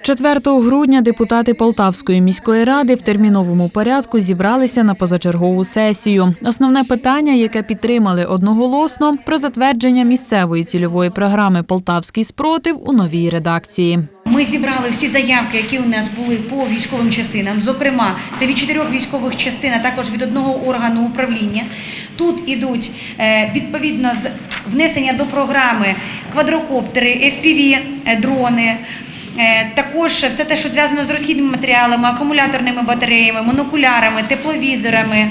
4 грудня депутати Полтавської міської ради в терміновому порядку зібралися на позачергову сесію. Основне питання, яке підтримали одноголосно, про затвердження місцевої цільової програми Полтавський спротив у новій редакції. Ми зібрали всі заявки, які у нас були по військовим частинам. Зокрема, це від чотирьох військових частин, а також від одного органу управління. Тут ідуть е, відповідно внесення до програми квадрокоптери, FPV е, дрони. Е, Також все те, що зв'язано з розхідними матеріалами, акумуляторними батареями, монокулярами, тепловізорами,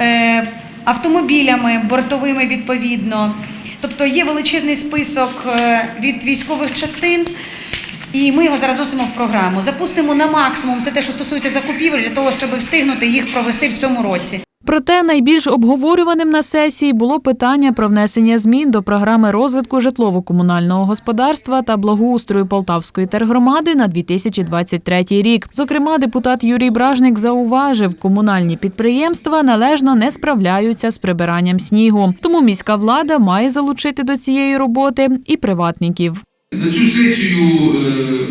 е, автомобілями бортовими відповідно. Тобто є величезний список е, від військових частин. І ми його зараз носимо в програму. Запустимо на максимум все те, що стосується закупівель, для того, щоб встигнути їх провести в цьому році. Проте найбільш обговорюваним на сесії було питання про внесення змін до програми розвитку житлово-комунального господарства та благоустрою Полтавської тергромади на 2023 рік. Зокрема, депутат Юрій Бражник зауважив, комунальні підприємства належно не справляються з прибиранням снігу. Тому міська влада має залучити до цієї роботи і приватників. На цю сесію е,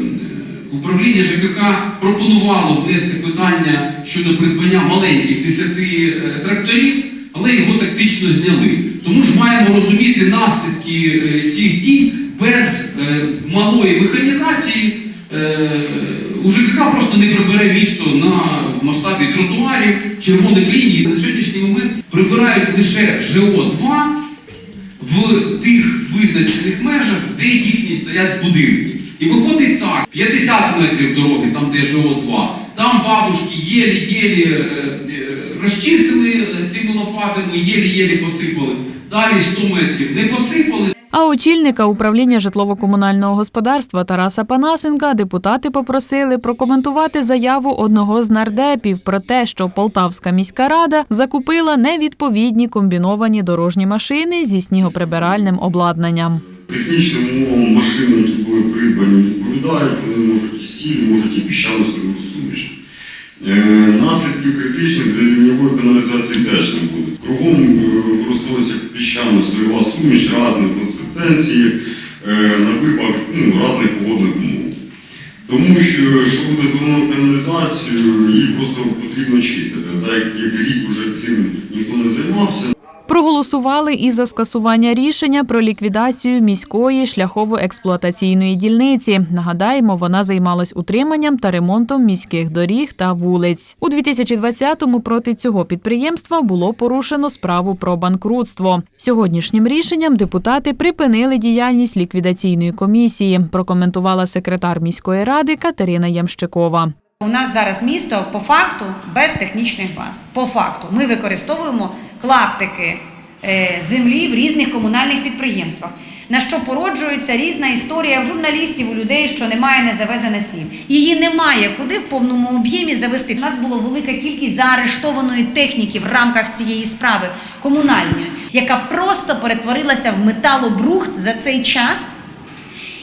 управління ЖКХ пропонувало внести питання щодо придбання маленьких 10 е, тракторів, але його тактично зняли. Тому ж маємо розуміти наслідки е, цих дій без е, малої механізації. У ЖКХ просто не прибере місто на в масштабі тротуарів, червоних ліній. На сьогоднішній момент прибирають лише ЖО-2 в тих визначених межах, де їхні стоять будинки. І виходить так: 50 метрів дороги, там де ЖО2, там бабушки єлі-єлі е, е, розчистили е, цими лопатами, єлі-єлі посипали. Далі 100 метрів не посипали. А очільника управління житлово-комунального господарства Тараса Панасенка депутати попросили прокоментувати заяву одного з нардепів про те, що Полтавська міська рада закупила невідповідні комбіновані дорожні машини зі снігоприбиральним обладнанням. Технічним умовам машини, які були придбані, відповідають, вони можуть і сіль, можуть і піщану сольову суміш. Е, Наслідків критичних для лінійової каналізації теж не буде. Кругом е, використовується піщано сольова суміш різної консистенції е, на випадок ну, різних погодних умов. Тому що, що буде звернено каналізацію, її просто потрібно чистити. Так як рік вже цим ніхто не займався, Проголосували і за скасування рішення про ліквідацію міської шляхово-експлуатаційної дільниці. Нагадаємо, вона займалась утриманням та ремонтом міських доріг та вулиць. У 2020-му проти цього підприємства було порушено справу про банкрутство. Сьогоднішнім рішенням депутати припинили діяльність ліквідаційної комісії. Прокоментувала секретар міської ради Катерина Ямщикова. У нас зараз місто по факту без технічних баз. По факту ми використовуємо клаптики землі в різних комунальних підприємствах. На що породжується різна історія в журналістів, у людей, що немає незавезене сів. Її немає куди в повному об'ємі завести. У нас була велика кількість заарештованої техніки в рамках цієї справи комунальної, яка просто перетворилася в металобрухт за цей час.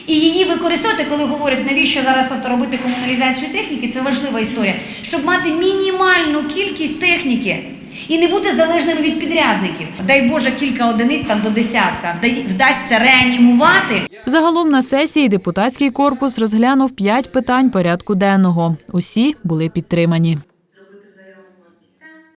І її використовувати, коли говорять, навіщо зараз робити комуналізацію техніки, це важлива історія, щоб мати мінімальну кількість техніки і не бути залежними від підрядників. Дай Боже, кілька одиниць там до десятка вда- вдасться реанімувати. Загалом на сесії депутатський корпус розглянув п'ять питань порядку денного. Усі були підтримані.